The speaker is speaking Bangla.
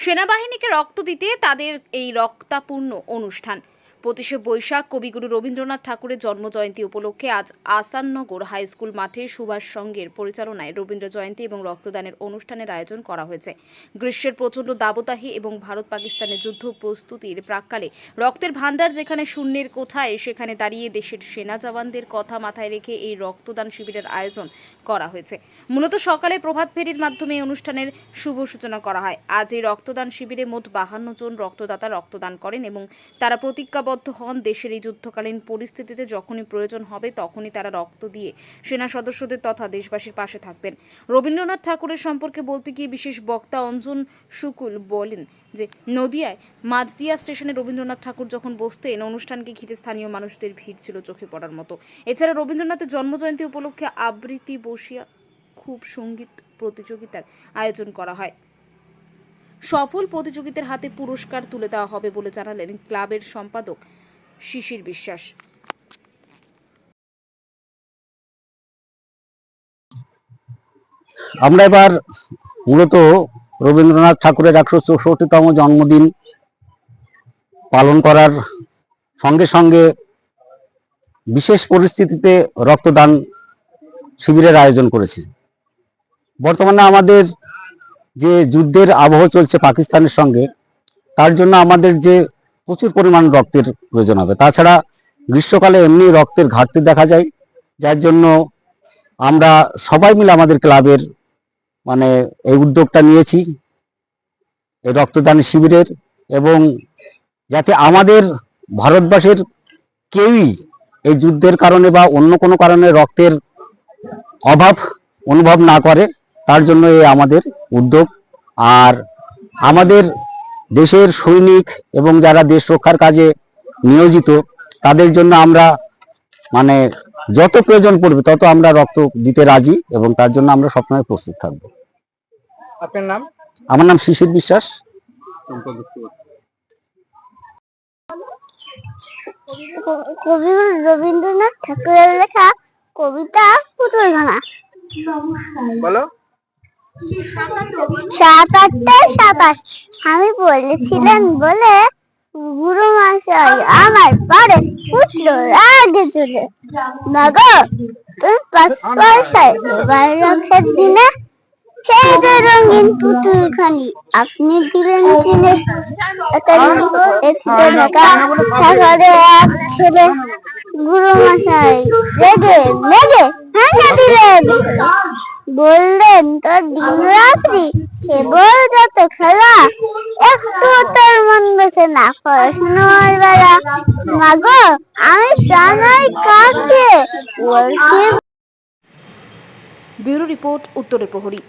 সেনাবাহিনীকে রক্ত দিতে তাদের এই রক্তাপূর্ণ অনুষ্ঠান। পঁচিশে বৈশাখ কবিগুরু রবীন্দ্রনাথ ঠাকুরের জন্মজয়ন্তী উপলক্ষে আজ আসাননগর হাইস্কুল মাঠে সুভাষ সঙ্গের পরিচালনায় রবীন্দ্র জয়ন্তী এবং রক্তদানের অনুষ্ঠানের আয়োজন করা হয়েছে। গ্রীষ্মের প্রচণ্ড দাবতাহি এবং ভারত পাকিস্তানের যুদ্ধ প্রস্তুতির প্রাককালে রক্তের ভাণ্ডার যেখানে শূন্যের কোঠায়, সেখানে দাঁড়িয়ে দেশের সেনা জওয়ানদের কথা মাথায় রেখে এই রক্তদান শিবিরের আয়োজন করা হয়েছে। মূলত সকালে প্রভাত ফেরির মাধ্যমে এই অনুষ্ঠানের শুভ সূচনা করা হয়। আজ এই রক্তদান শিবিরে মোট বাহান্ন জন রক্তদাতা রক্তদান করেন এবং তারা প্রতিজ্ঞাবদ্ধ হন, দেশের এই যুদ্ধকালীন পরিস্থিতিতে যখনই প্রয়োজন হবে তখনই তারা রক্ত দিয়ে সেনা সদস্যদের তথা দেশবাসীর পাশে থাকবেন। রবীন্দ্রনাথ ঠাকুরের সম্পর্কে বলতে গিয়ে বিশেষ বক্তা অঞ্জন শুকুল বলেন যে, নদিয়ায় মাঝদিয়া স্টেশনে রবীন্দ্রনাথ ঠাকুর যখন বসতেন, অনুষ্ঠানকে ঘিরে স্থানীয় মানুষদের ভিড় ছিল চোখে পড়ার মতো। এছাড়া রবীন্দ্রনাথের জন্মজয়ন্তী উপলক্ষে আবৃত্তি বসিয়া খুব সংগীত প্রতিযোগিতার আয়োজন করা হয়। সফল প্রতিযোগিতার হাতে পুরস্কার তুলে দেওয়া হবে বলে জানালেন ক্লাবের সম্পাদক শিশির বিশ্বাস। আমরা এবার মূলত রবীন্দ্রনাথ ঠাকুরের একশো চৌষট্টিতম জন্মদিন পালন করার সঙ্গে সঙ্গে বিশেষ পরিস্থিতিতে রক্তদান শিবিরের আয়োজন করেছি। বর্তমানে আমাদের যে যুদ্ধের আবহ চলছে পাকিস্তানের সঙ্গে, তার জন্য আমাদের যে প্রচুর পরিমাণ রক্তের প্রয়োজন হবে। তাছাড়া গ্রীষ্মকালে এমনি রক্তের ঘাটতি দেখা যায়, যার জন্য আমরা সবাই মিলে আমাদের ক্লাবের মানে এই উদ্যোগটা নিয়েছি, এই রক্তদান শিবিরের এবং যাতে আমাদের ভারতবাসীর কেউই এই যুদ্ধের কারণে বা অন্য কোনো কারণে রক্তের অভাব অনুভব না করে তার জন্য এই আমাদের উদ্যোগ। আর আমাদের দেশের সৈনিক এবং যারা দেশ রক্ষার কাজে নিয়োজিত তাদের জন্য আমরা মানে যত প্রয়োজন পড়বে তত আমরা রক্ত দিতে রাজি এবং তার জন্য আমরা সবসময় প্রস্তুত থাকব। আপনার নাম? আমার নাম শিশির বিশ্বাস। কবি রবীন্দ্রনাথ ঠাকুরের লেখা কবিতা পুতুলখানা বলো। সাত আটটায় সাতাশ আমি বলেছিলেন বলে, গুরু মশাই আমার পরে উঠল রাগে চলে বাবা তুমি পাঁচ পয়সায় এবার রক্ষার দিনে সেই যে রঙিন পুতুলখানি। আপনি দিলেন কিনে। সাগরে এক ছেলে। গুরু মশাই রেগে, মেগে ভাঙা দিলেন। বললেন তোর দিন রাত্রি কেবল যত খেলা? একটু তোর মন বসে না পড়াশোনার বেলা মাগো, আমি জানাই কাকে বলছি? ব্যুরো রিপোর্ট, উত্তরে প্রহরী।